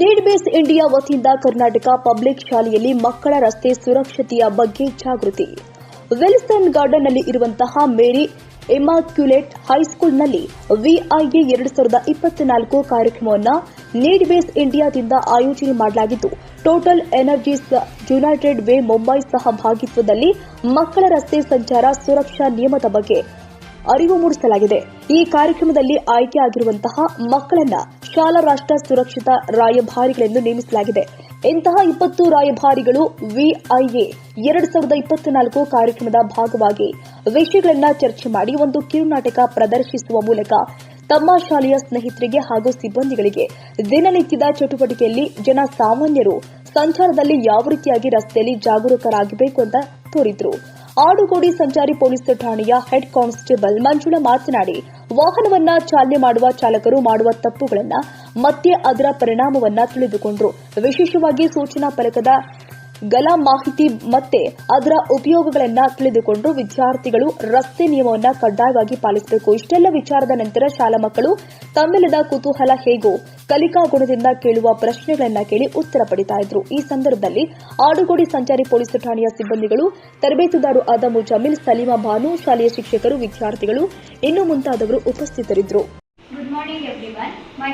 Need base India ವತಿಯಿಂದ Karnataka public ಶಾಲೆಯಲ್ಲಿ ಮಕ್ಕಳ ರಸ್ತೆ ಸುರಕ್ಷತೆಯ ಬಗ್ಗೆ ಜಾಗೃತಿ. ವಿಲ್ಸನ್ ಗಾರ್ಡನ್ನಲ್ಲಿ ಇರುವಂತಹ ಮೇರಿ ಎಮಾಕ್ಯುಲೇಟ್ ಹೈಸ್ಕೂಲ್ನಲ್ಲಿ ವಿಐಎ ಎರಡು ಸಾವಿರದ ಇಪ್ಪತ್ನಾಲ್ಕು ಕಾರ್ಯಕ್ರಮವನ್ನು ನೀಡ್ ಬೇಸ್ ಇಂಡಿಯಾದಿಂದ ಆಯೋಜನೆ ಮಾಡಲಾಗಿದ್ದು, total energies united way Mumbai ಸಹಭಾಗಿತ್ವದಲ್ಲಿ ಮಕ್ಕಳ ರಸ್ತೆ ಸಂಚಾರ ಸುರಕ್ಷಾ ನಿಯಮದ ಬಗ್ಗೆ ಅರಿವು ಮೂಡಿಸಲಾಗಿದೆ. ಈ ಕಾರ್ಯಕ್ರಮದಲ್ಲಿ ಆಯ್ಕೆಯಾಗಿರುವಂತಹ ಮಕ್ಕಳನ್ನ ಶಾಲಾ ರಾಷ್ಟ್ರ ಸುರಕ್ಷಿತ ರಾಯಭಾರಿಗಳೆಂದು ನೇಮಿಸಲಾಗಿದೆ. ಇಂತಹ ಇಪ್ಪತ್ತು ರಾಯಭಾರಿಗಳು ವಿಐಎ ಎರಡು ಸಾವಿರದ ಇಪ್ಪತ್ನಾಲ್ಕು ಕಾರ್ಯಕ್ರಮದ ಭಾಗವಾಗಿ ವಿಷಯಗಳನ್ನು ಚರ್ಚೆ ಮಾಡಿ ಒಂದು ಕಿರುನಾಟಕ ಪ್ರದರ್ಶಿಸುವ ಮೂಲಕ ತಮ್ಮ ಶಾಲೆಯ ಸ್ನೇಹಿತರಿಗೆ ಹಾಗೂ ಸಿಬ್ಬಂದಿಗಳಿಗೆ ದಿನನಿತ್ಯದ ಚಟುವಟಿಕೆಯಲ್ಲಿ ಜನ ಸಾಮಾನ್ಯರು ಸಂಚಾರದಲ್ಲಿ ಯಾವ ರೀತಿಯಾಗಿ ರಸ್ತೆಯಲ್ಲಿ ಜಾಗರೂಕರಾಗಬೇಕು ಅಂತ ತೋರಿದ್ರು. ಆಡುಗೋಡಿ ಸಂಚಾರಿ ಪೊಲೀಸ್ ಠಾಣೆಯ ಹೆಡ್ ಕಾನ್ಸ್ಟೇಬಲ್ ಮಂಜುಳಾ ಮಾತನಾಡಿ ವಾಹನವನ್ನ ಚಾಲನೆ ಮಾಡುವ ಚಾಲಕರು ಮಾಡುವ ತಪ್ಪುಗಳನ್ನ ಮತ್ತೆ ಅದರ ಪರಿಣಾಮವನ್ನ ತಿಳಿದುಕೊಂಡರು. ವಿಶೇಷವಾಗಿ ಸೂಚನಾ ಫಲಕದ ಗಲ ಮಾಹಿತಿ ಮತ್ತೆ ಅದರ ಉಪಯೋಗಗಳನ್ನ ತಿಳಿದುಕೊಂಡು ವಿದ್ಯಾರ್ಥಿಗಳು ರಸ್ತೆ ನಿಯಮವನ್ನ ಕಡ್ಡಾಯವಾಗಿ ಪಾಲಿಸಬೇಕು. ಇಷ್ಟೆಲ್ಲ ವಿಚಾರದ ನಂತರ ಶಾಲಾ ಮಕ್ಕಳು ತಮ್ಮೆಲ್ಲದ ಕುತೂಹಲ ಹೇಗೋ ಕಲಿಕಾ ಗುಣದಿಂದ ಕೇಳುವ ಪ್ರಶ್ನೆಗಳನ್ನ ಕೇಳಿ ಉತ್ತರ ಪಡಿತಾ ಇದ್ರು. ಈ ಸಂದರ್ಭದಲ್ಲಿ ಆಡುಗೋಡಿ ಸಂಚಾರಿ ಪೊಲೀಸ್ ಠಾಣೆಯ ಸಿಬ್ಬಂದಿಗಳು ತರಬೇತುದಾರು ಅದಮು ಜಮೀಲ್ ಸಲೀಮಾ ಭಾನು ಶಾಲೆಯ ಶಿಕ್ಷಕರು ವಿದ್ಯಾರ್ಥಿಗಳು ಇನ್ನು ಮುಂತಾದವರು ಉಪಸ್ಥಿತರಿದ್ದರು good morning my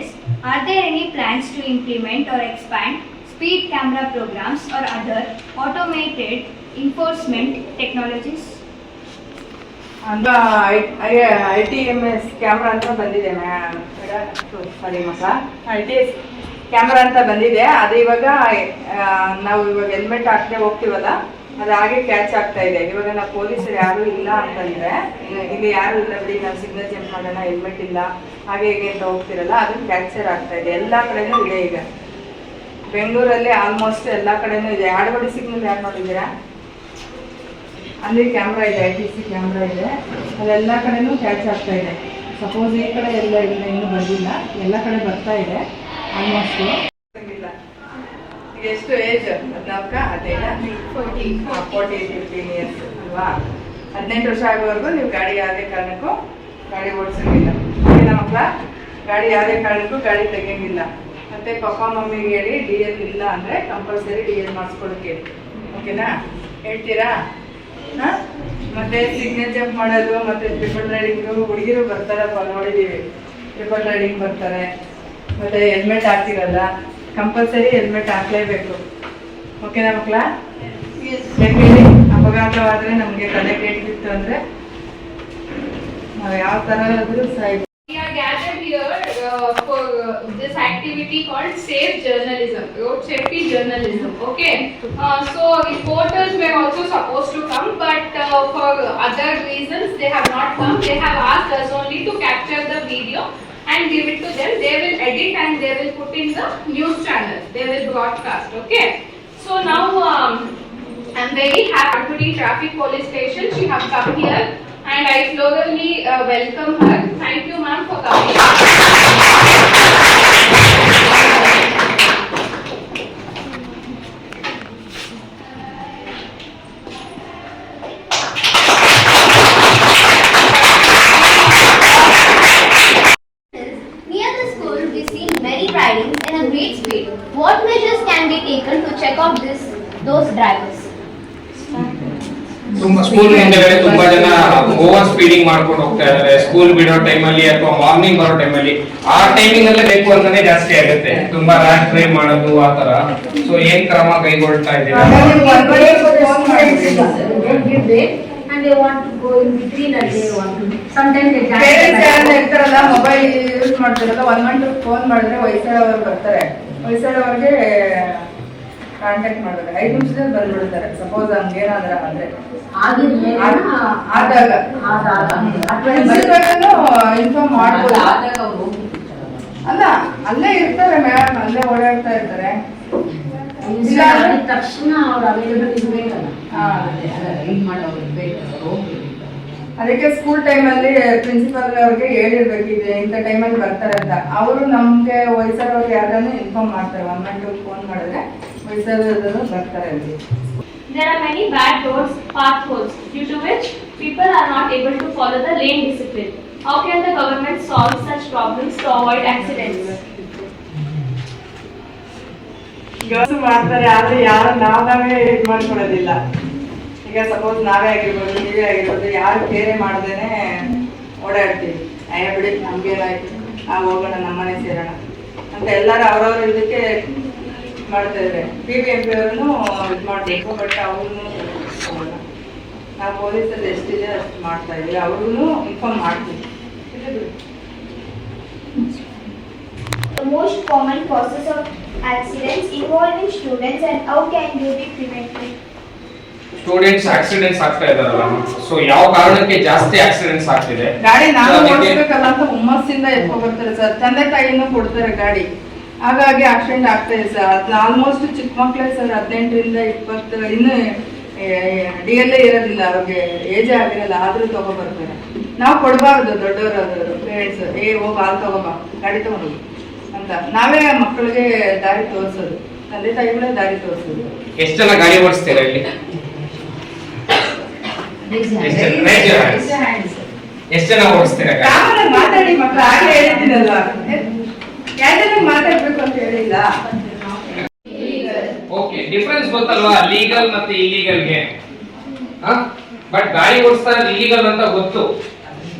is are any plans to implement or speed programs or other automated enforcement technologies I T M S camera ಅಂತ ಬಂದಿದ್ದೇನೆ ಸಾರಿ ಮಕ್ಕ ಕ್ಯಾಮ್ರಾ ಅಂತ ಬಂದಿದೆ. ಅದು ಇವಾಗ ನಾವು ಇವಾಗ ಹೆಲ್ಮೆಟ್ ಹಾಕದೆ ಹೋಗ್ತೀವಲ್ಲ, ಅದು ಹಾಗೆ ಕ್ಯಾಚ್ ಆಗ್ತಾ ಇದೆ. ಇವಾಗ ನಾವು ಪೊಲೀಸರು ಯಾರು ಇಲ್ಲ ಅಂತಂದ್ರೆ, ಇಲ್ಲಿ ಯಾರು ಇಲ್ಲ ಬಿಡಿ, ನಾವು ಸಿಗ್ನಲ್ ಜಂಪ್ ಮಾಡೋಣ ಹೆಲ್ಮೆಟ್ ಇಲ್ಲ, ಹಾಗೆ ಹೀಗೆ ಅಂತ ಹೋಗ್ತಿರಲ್ಲ, ಅದು ಕ್ಯಾಪ್ಚರ್ ಆಗ್ತಾ ಇದೆ. ಎಲ್ಲ ಕಡೆನೂ ಇದೆ ಈಗ. ಬೆಂಗಳೂರಲ್ಲಿ ಆಲ್ಮೋಸ್ಟ್ ಎಲ್ಲ ಕಡೆನೂ ಇದೆ. ಆಡುಗೋಡಿ ಸಿಗ್ನಲ್ ಯಾರು ನೋಡಿದ್ದೀರಾ? ಅಲ್ಲಿ ಕ್ಯಾಮ್ರಾ ಇದೆ ಐ ಟಿ ಸಿ ಕ್ಯಾಮ್ರಾ ಇದೆ. ಅದೆಲ್ಲ ಕಡೆನೂ ಕ್ಯಾಚ್ ಆಗ್ತಾ ಇದೆ. ಸಪೋಸ್ ಈ ಕಡೆ ಎಲ್ಲ ಇಲ್ಲ ಇನ್ನೂ ಬಂದಿಲ್ಲ. ಎಲ್ಲ ಕಡೆ ಬರ್ತಾ ಇದೆ. ಆಲ್ಮೋಸ್ಟು ಎಷ್ಟು ಏಜ್ ಹದಿನಾಲ್ಕ? ಹದಿನೈದ? ಫೋರ್ಟಿ ಫೋರ್ಟಿ ಫಿಫ್ಟೀನ್ ಇಯರ್ಸ್ ಅಲ್ವಾ? ಹದಿನೆಂಟು ವರ್ಷ ಆಗೋವರೆಗೂ ನೀವು ಗಾಡಿ ಯಾವುದೇ ಕಾರಣಕ್ಕೂ ಗಾಡಿ ಓಡಿಸಂಗಿಲ್ಲ. ಮಕ್ಕಳ ಗಾಡಿ ಯಾವುದೇ ಕಾರಣಕ್ಕೂ ಗಾಡಿ ತೆಗಿಯಂಗಿಲ್ಲ. ಮತ್ತೆ ಪಪ್ಪ ಮಮ್ಮಿಗೆ ಹೇಳಿ ಡಿ ಎಲ್ ಇಲ್ಲ ಅಂದರೆ ಕಂಪಲ್ಸರಿ ಡಿ ಎಲ್ ಮಾಡಿಸ್ಕೊಳಕ್ಕೆ. ಓಕೆನಾ ಹೇಳ್ತೀರಾ? ಹಾ? ಮತ್ತೆ ಸಿಗ್ನೇಚರ್ ಜಂಪ್ ಮಾಡೋದು ಮತ್ತೆ ಟ್ರಿಪಲ್ ರೈಡಿಂಗ್ ಹುಡುಗಿರು ಬರ್ತಾರಪ್ಪ ನೋಡಿದೀವಿ. ಟ್ರಿಪಲ್ ರೈಡಿಂಗ್ ಬರ್ತಾರೆ. ಮತ್ತೆ ಹೆಲ್ಮೆಟ್ ಹಾಕ್ತಿರಲ್ಲ? ಕಂಪಲ್ಸರಿ ಹೆಲ್ಮೆಟ್ ಹಾಕ್ಲೇಬೇಕು. ಓಕೆನಾ ಮಕ್ಕಳ? ಅಪಘಾತವಾದ್ರೆ ನಮಗೆ ತಲೆ ಕೆಟ್ಟಿತ್ತು ಅಂದ್ರೆ ನಾವು ಯಾವ ತರ ಆದ್ರೂ ಸಾಯ್ಬೋದು. We are gathered here uh, for uh, this activity called Safe Journalism, Road Safety Journalism. Okay, uh, so reporters were also supposed to come, but uh, for other reasons they have not come. They have asked us only to capture the video and give it to them. They will edit and they will put in the news channel. They will broadcast. Okay, so now. Um, I'm very happy to the traffic police station. She have come here and I florally uh, welcome her. Thank you ma'am for coming. School ಹಿಂದೆಗಡೆ ತುಂಬಾ ಜನ over speeding ಮಾಡ್ಕೊಂಡು ಹೋಗ್ತಾ ಇದಾರೆ. School ಬಿಡೋ ಟೈಮಲ್ಲಿ ಅಥವಾ morning ಬರೋ ಟೈಮಲ್ಲಿ ಆ ಟೈಮಿಂಗ್ ಅಲ್ಲೇ ಬೇಕು ಅಂತಾನೆ ಜಾಸ್ತಿ ಆಗುತ್ತೆ. ತುಂಬಾ ರ್ಯಾಕ್ ಡ್ರೈವ್ ಮಾಡೋದು ಆ ತರ ಸೊ ಏನ್ ಕ್ರಮ ಕೈಗೊಳ್ತಾ ಇದ್ದೀರಾ. ಇರ್ತಾರಲ್ಲ ಮೊಬೈಲ್ ಯೂಸ್ ಮಾಡ್ತಾರಲ್ಲ ಒನ್ ಮಂತ್ ಫೋನ್ ಮಾಡಿದ್ರೆ ವಯಸ್ಸಾದವ್ರು ಬರ್ತಾರೆ. ವಯಸ್ಸಾದವ್ರಿಗೆ ಕಾಂಟ್ಯಾಕ್ಟ್ ಮಾಡಿದ್ರೆ ಐದು ನಿಮಿಷದಲ್ಲಿ ಬಂದ್ಬಿಡ್ತಾರೆ ಸಪೋಸ್ ಹಂಗೇನಾದ್ರ ಅಂದ್ರೆ ಆದ್ರೆ ಆದ್- ಆದಾಗ. ಇನ್ಫಾರ್ಮ್ ಮಾಡ್ಬೋದು. ಅಲ್ಲ ಅಲ್ಲೇ ಇರ್ತಾರೆ ಮೇಡಮ್ ಅಲ್ಲೇ ಓಡಾಡ್ತಾ ಇರ್ತಾರೆ. ತಕ್ಷಣ ಅವ್ರು ಅವೈಲೇಬಲ್ ಇರ್ಬೇಕಲ್ಲ. ರೈಡ್ ಮಾಡೋರು ಇರ್ಬೇಕಲ್ಲ ಹೋಗ್ಬೇಕು. ಅದಕ್ಕೆ ಸ್ಕೂಲ್ ಟೈಮಲ್ಲಿ ಪ್ರಿನ್ಸಿಪಾಲ್ ಅವ್ರಿಗೆ ಹೇಳಿರ್ಬೇಕಿದೆ ಇಂಥ ಟೈಮಲ್ಲಿ ಬರ್ತಾರೆ ಅಂತ ಅವರು ನಮ್ಗೆ ವಯಸ್ಸಾದವ್ರಿಗೆ ಯಾರನ್ನು ಇನ್ಫಾರ್ಮ್ ಮಾಡ್ತಾರೆ ಒನ್ ಮಂಟ್ ಫೋನ್ ಮಾಡಿದ್ರೆ ವಯಸ್ಸಾದವರು ಬರ್ತಾರೆ ಅಲ್ಲಿ There are many bad roads, potholes, due to which people are not able to follow the lane discipline. How can the government solve such problems to avoid accidents? ಮಾಡ್ತಾರೆ ಆದ್ರೆ ಯಾರು ನಾವ್ ನಾವೇ ಇದು ಮಾಡ್ಕೊಳೋದಿಲ್ಲ ಈಗ ಸಪೋಸ್ ನಾವೇ ಆಗಿರ್ಬೋದು, ನೀವೇ ಆಗಿರ್ಬೋದು, ಯಾರು ಬೇರೆ ಮಾಡ್ದೇನೆ ಓಡಾಡ್ತೀವಿ. ಅಯ್ಯ ಬಿಡಿ ನಮ್ಗೇನಾಯ್ತು ನಾವು ಹೋಗೋಣ ನಮ್ಮನೆ ಸೇರೋಣ. ಅಂತ ಎಲ್ಲರೂ ಅವ್ರವ್ರ ಇದಕ್ಕೆ ಮಾಡ್ತಾ ಬಿ ಬಿ ಎಂ ಪಿ ಅವ್ರನ್ನು ಇದು ಮಾಡಬೇಕು ಬಟ್ ಅವ್ರನ್ನು ನಾವು ಪೊಲೀಸಲ್ಲಿ ಎಷ್ಟಿದೆ ಅಷ್ಟು ಮಾಡ್ತಾ ಇದ್ದೀವಿ. ಅವ್ರಿಗೂ ಇನ್ಫಾರ್ಮ್ ಮಾಡ್ತೀವಿ. most common causes of accidents involving students and how can they be prevented? Students accidents ಆಗ್ತಾ ಇದಾರಲ್ಲ ಸೊ ಯಾವ ಕಾರಣಕ್ಕೆ ಜಾಸ್ತಿ ಆಕ್ಸಿಡೆಂಟ್ಸ್ ಆಗ್ತಿದೆ? ಗಾಡಿ ನಾನು ಓಡಿಸ್ಬೇಕಲ್ಲ ಅಂತ ಹುಮ್ಮಸ್ಸಿಂದ ಎತ್ಕೊ ಬರ್ತಾರೆ ಸರ್ ತಂದೆ ತಾಯಿನೂ ಕೊಡ್ತಾರೆ ಗಾಡಿ. ಹಾಗಾಗಿ ಆಕ್ಸಿಡೆಂಟ್ ಆಗ್ತಾ ಇದೆ ಸರ್ ಅದ್ನ ಆಲ್ಮೋಸ್ಟ್ ಚಿಕ್ಕ ಮಕ್ಕಳೇ ಸರ್ ಹದಿನೆಂಟರಿಂದ ಇಪ್ಪತ್ತು ಇನ್ನು ಡಿ ಎಲ್ಲೇ ಇರೋದಿಲ್ಲ ಅವ್ರಿಗೆ ಏಜ್ ಆಗಿರಲ್ಲ ಆದ್ರೂ ತಗೊಬರ್ತಾರೆ ನಾವು ಕೊಡಬಾರ್ದು ದೊಡ್ಡವರಾದ್ರು ಪೇರೆಂಟ್ಸ್ ಏ ಹೋಗಿ ಹಾಲು ತಗೋಬಾ ಗಾಡಿ ತಗೊಂಡೋಗಿ ಅಂತ. ನಾವೇ ಮಕ್ಕಳಿಗೆ ದಾರಿ ತೋರಿಸೋದು. ತಂದೆ ತಾಯಿಗಳೇ ದಾರಿ ತೋರಿಸೋದು. ಎಷ್ಟು ಜನ ಗಾಡಿ ಓಡಿಸ್ತೀರಾ ಇಲ್ಲಿ? ಎಷ್ಟು ಜನ ಓಡಿಸ್ತೀರ ಮಾತಾಡಿ ಮಕ್ಕಳು ಆಗಲೇ ಹೇಳಿದ್ದೀನಲ್ಲ ಯಾವ್ದಾದ್ರು ಮಾತಾಡ್ಬೇಕು ಅಂತ ಹೇಳಿಲ್ಲ. ಓಕೆ ಡಿಫರೆನ್ಸ್ ಗೊತ್ತಲ್ವಾ? ಲೀಗಲ್ ಮತ್ತೆ ಇಲ್ಲಿಗಲ್ಗೆ ಬಟ್ ಗಾಡಿ ಓಡಿಸ್ತಾ ಇರೋದು ಇಲ್ಲಿಗಲ್ ಅಂತ ಗೊತ್ತು.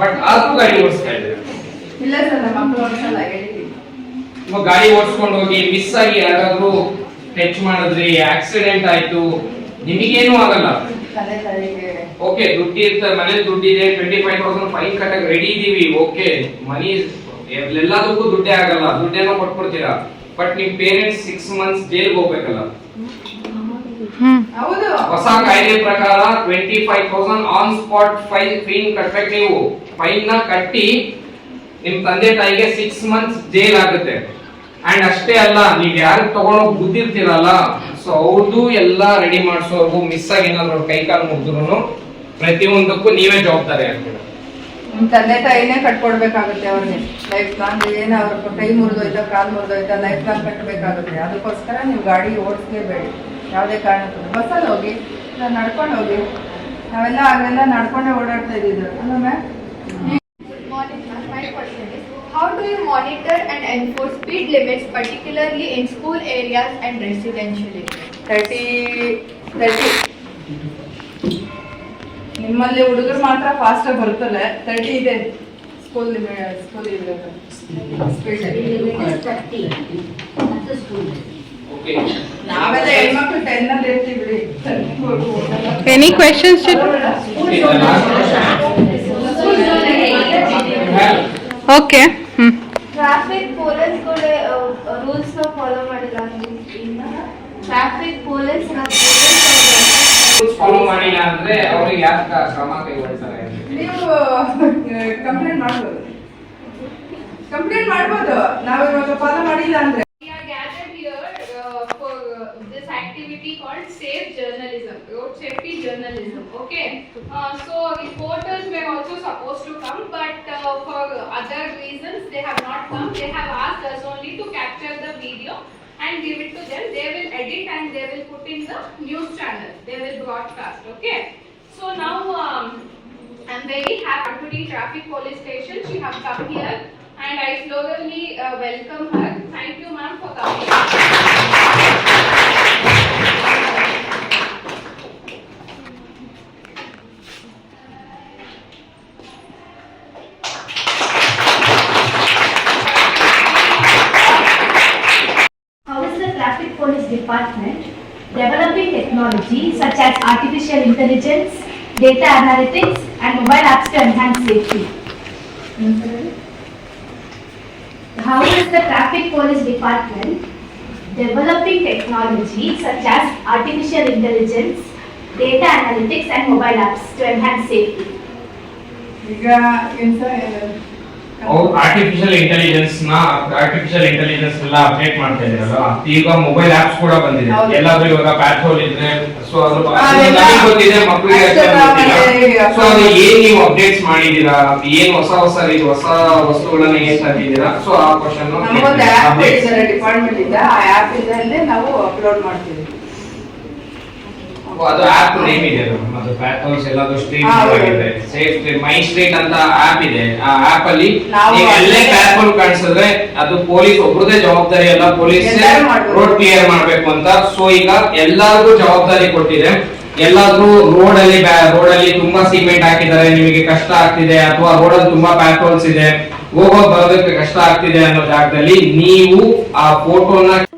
ಬಟ್ ಆದ್ರೂ ಗಾಡಿ ಓಡಿಸ್ತಾ ಇದ್ದಾರೆ. ಇಲ್ಲ ಸರ್ ನಮ್ಮ ಮಕ್ಕಳು ಓಡಿಸಲ್ಲ ಹೇಳಿದ್ದೀನಿ ಗಾಡಿ ಓಡಿಸ್ಕೊಂಡು ಹೋಗಿ ಮಿಸ್ ಆಗಿ ಯಾರಾದ್ರೂ ಟಚ್ ಮಾಡಿದ್ರಿ ಆಕ್ಸಿಡೆಂಟ್ ಆಯ್ತು ನಿಮಗೇನು ಆಗಲ್ಲ. ಓಕೆ ದುಡ್ಡು ಇರ್ತದೆ ಮನೇಲಿ ಇದೆ ಟ್ವೆಂಟಿ ಫೈವ್ ತೌಸಂಡ್ ಫೈನ್ ಕಟ್ಟಕ್ ರೆಡಿ ಇದೀವಿ ಓಕೆ ಮನಿ ಎಲ್ಲದಕ್ಕೂ ದುಡ್ಡೇ ಆಗಲ್ಲ ದುಡ್ಡೇನೋ ಕೊಟ್ಬಿಡ್ತೀರಾ? ಬಟ್ ನಿಮ್ ಪೇರೆಂಟ್ಸ್ ಸಿಕ್ಸ್ ಮಂತ್ಸ್ ಜೈಲ್ಗೆ ಹೋಗ್ಬೇಕಲ್ಲ. ಹೌದು. ಹೊಸ ಕಾಯ್ದೆ ಪ್ರಕಾರ twenty five thousand on spot fine fine ಕಟ್ಬೇಕು ನೀವು. ಫೈನ್ನ ಕಟ್ಟಿ ನಿಮ್ ತಂದೆ ತಾಯಿಗೆ ಸಿಕ್ಸ್ ಮಂತ್ಸ್ ಜೈಲ್ ಆಗುತ್ತೆ. ಅಂಡ್ ಅಷ್ಟೇ ಅಲ್ಲ, ನೀವ್ ಯಾರು ತಗೊಂಡೋಗಿ ಬುದ್ಧಿರ್ತೀರಲ್ಲ ಸೊ ಅವ್ರದ್ದು ಎಲ್ಲ ರೆಡಿ ಮಾಡಿಸೋರ್ಗು ಮಿಸ್ ಆಗಿ ಏನಾದ್ರು ಕೈ ಕಾಲು ಮುಗಿದ್ರು ಪ್ರತಿಯೊಂದಕ್ಕೂ ನೀವೇ ಜವಾಬ್ದಾರಿ ಆಗ್ತೀರ. ತಂದೆ ತಾಯಿನೇ ಕಟ್ಕೊಡ್ಬೇಕಾಗುತ್ತೆ ಅವ್ರಿಗೆ. ಲೈಫ್ ಲಾಂಗ್ ಏನು ಅವ್ರ ಕೈ ಮುರಿದೋಯ್ತಾ, ಕಾಲು ಮುರಿದೋಯ್ತಾ ಲೈಫ್ ಲಾಂಗ್ ಕಟ್ಟಬೇಕಾಗುತ್ತೆ ಅದಕ್ಕೋಸ್ಕರ ನೀವು ಗಾಡಿ ಓಡಿಸ್ಲೇಬೇಡಿ. ಯಾವುದೇ ಕಾರಣಕ್ಕೂ. ಬಸ್ಸಲ್ಲಿ ಹೋಗಿ ನಡ್ಕೊಂಡು ಹೋಗಿ, ನಾವೆಲ್ಲ ಅವೆಲ್ಲ ನಡ್ಕೊಂಡೇ ಓಡಾಡ್ತಾ ಇದ್ದಿದ್ದು ಅಲ್ಲ ma'am Good morning, ma'am. My question is, how monitor and enforce speed limits, particularly in school areas and residential areas? Thirty thirty ನಿಮ್ಮಲ್ಲಿ ಹುಡುಗರು ಮಾತ್ರ ಫಾಸ್ಟ್ ಬರ್ತಲ್ಲ ತರ್ಟಿ ಇದೆ ಸ್ಕೂಲ್ ಸ್ಕೂಲ್ ಓಕೆ ನಾವೆಲ್ಲ ಹೆಣ್ಮಕ್ಳು ಟೆನ್ ಅಲ್ಲಿ ಇರ್ತೀವಿ ಬಿಡಿ Any questions? Okay. Traffic police ಗೋಡೆ ರೂಲ್ಸ್ನ ಫಾಲೋ ಮಾಡಿಲ್ಲ ಇನ್ನು ಟ್ರಾಫಿಕ್ ಪೊಲೀಸ್ನ ಕಡೆ ಫೋನಿ ಮಾಡಿದ್ರೆ ಅವರು ಯಾಕ್ತ ಸಾಮಾ ನೀವು ಕಂಪ್ಲೇಂಟ್ ಮಾಡ್ಬೋದು. ಕಂಪ್ಲೇಂಟ್ ಮಾಡ್ಬಹುದು ನಾವು ಇರ ಪಾಲ್ ಮಾಡಿಲ್ಲ ಅಂದ್ರೆ. Gadget here safe journalism road safety journalism okay so reporters may also suppose to come but they have not come. They have asked us only to capture the video and give it to them. They will edit and they will put in the news channel. They will broadcast. Okay. So now. Um, I'm very happy to traffic police station. She has come here and I slowly uh, welcome her. Thank you ma'am for coming. technology such as artificial intelligence, data analytics and mobile apps to enhance safety? How is the traffic police department developing technology such as artificial intelligence, data analytics and mobile apps to enhance safety? ಈಗ ಏನ್ sir ಅವ್ರು artificial ಇಂಟೆಲಿಜೆನ್ಸ್ನ artificial intelligence ಎಲ್ಲ update ಮಾಡ್ತಾ ಇದ್ರಲ್ಲ ಈಗ mobile apps ಕೂಡ ಬಂದಿದೆ. ಎಲ್ಲಾದ್ರೂ ಇವಾಗ ಪ್ಯಾಟ್ರೋಲ್ ಇದ್ರೆ ಸೊ ಅದು ಆ, ಅದು ಎಲ್ಲ ನಮಗೆ ಗೊತ್ತಿದೆ ಮಕ್ಕಳಿಗೆ ಸೊ ಅದು ಏನ್ ನೀವು ಅಪ್ಡೇಟ್ಸ್ ಮಾಡಿದೀರಾ ಏನ್ ಹೊಸ ಹೊಸ ರೀತಿ ಹೊಸ ವಸ್ತುಗಳನ್ನ ಏನ್ ತಂದಿದ್ದೀರಾ? ಸೊ ಆ ಕ್ವಶನ್ ಡಿಪಾರ್ಟ್ಮೆಂಟ್ ಇಂದ ಆ ಆಪ್ ಇಂದಲೇ ನಾವು ಅಪ್ಲೋಡ್ ಮಾಡ್ತೀವಿ. ಅದು ಆಪ್ ನೇಮ್ ಇದೆ ಅದು. ಎಲ್ಲಾದ್ರೂ ಸ್ಟ್ರೀಟ್ ಹಾ, ಆಗಿದೆ ಸೇಫ್ ಮೈ ಸ್ಟ್ರೀಟ್ ಅಂತ ಆಪ್ ಇದೆ. ಆ ಆಪ್ ಅಲ್ಲಿ ನಾವು ಎಲ್ಲೇ ಪ್ಲಾಟ್ಫಾರ್ಮ್ ಕಾಣಿಸಿದ್ರೆ ಅದು ಪೊಲೀಸ್ ಒಬ್ರದೇ ಜವಾಬ್ದಾರಿ ಅಲ್ಲ ಪೊಲೀಸ್ ರೋಡ್ ಕ್ಲಿಯರ್ ಮಾಡ್ಬೇಕು ಅಂತ. ಸೊ ಈಗ ಎಲ್ಲರಿಗೂ ಜವಾಬ್ದಾರಿ ಕೊಟ್ಟಿದೆ. ಎಲ್ಲಾದ್ರೂ ರೋಡ್ ಅಲ್ಲಿ ರೋಡ್ ಅಲ್ಲಿ ತುಂಬಾ ಸಿಮೆಂಟ್ ಹಾಕಿದ್ದಾರೆ ನಿಮಗೆ ಕಷ್ಟ ಆಗ್ತಿದೆ ಅಥವಾ ರೋಡ್ ಅಲ್ಲಿ ತುಂಬಾ ಹೋಲ್ಸ್ ಇದೆ ಹೋಗೋಕ್ ಬರೋದಕ್ಕೆ ಕಷ್ಟ ಆಗ್ತಿದೆ ಅನ್ನೋ ಜಾಗದಲ್ಲಿ ನೀವು ಆ ಫೋಟೋನ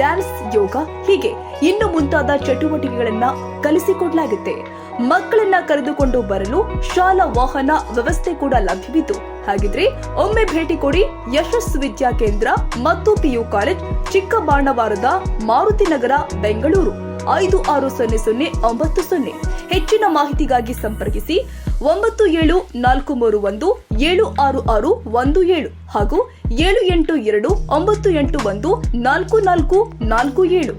ಡ್ಯಾನ್ಸ್ ಯೋಗ ಹೀಗೆ ಇನ್ನು ಮುಂತಾದ ಚಟುವಟಿಕೆಗಳನ್ನ ಕಲಿಸಿಕೊಡಲಾಗುತ್ತೆ. ಮಕ್ಕಳನ್ನ ಕರೆದುಕೊಂಡು ಬರಲು ಶಾಲಾ ವಾಹನ ವ್ಯವಸ್ಥೆ ಕೂಡ ಲಭ್ಯವಿದ್ದು ಹಾಗಿದ್ರೆ ಒಮ್ಮೆ ಭೇಟಿ ಕೊಡಿ ಯಶಸ್ ವಿದ್ಯಾ ಕೇಂದ್ರ ಮತ್ತು ಪಿಯು ಕಾಲೇಜ್, ಚಿಕ್ಕಬಾಣವಾರದ ಮಾರುತಿ ನಗರ, ಬೆಂಗಳೂರು. ಐದು ಆರು ಸೊನ್ನೆ ಸೊನ್ನೆ ಒಂಬತ್ತು ಸೊನ್ನೆ. ಹೆಚ್ಚಿನ ಮಾಹಿತಿಗಾಗಿ ಸಂಪರ್ಕಿಸಿ ಒಂಬತ್ತು ಏಳು ನಾಲ್ಕು ಮೂರು ಒಂದು ಏಳು ಆರು ಆರು ಒಂದು ಏಳು ಹಾಗೂ ಏಳು ಎಂಟು ಎರಡು ಒಂಬತ್ತು ಎಂಟು ಒಂದು ನಾಲ್ಕು ನಾಲ್ಕು ನಾಲ್ಕು ಏಳು.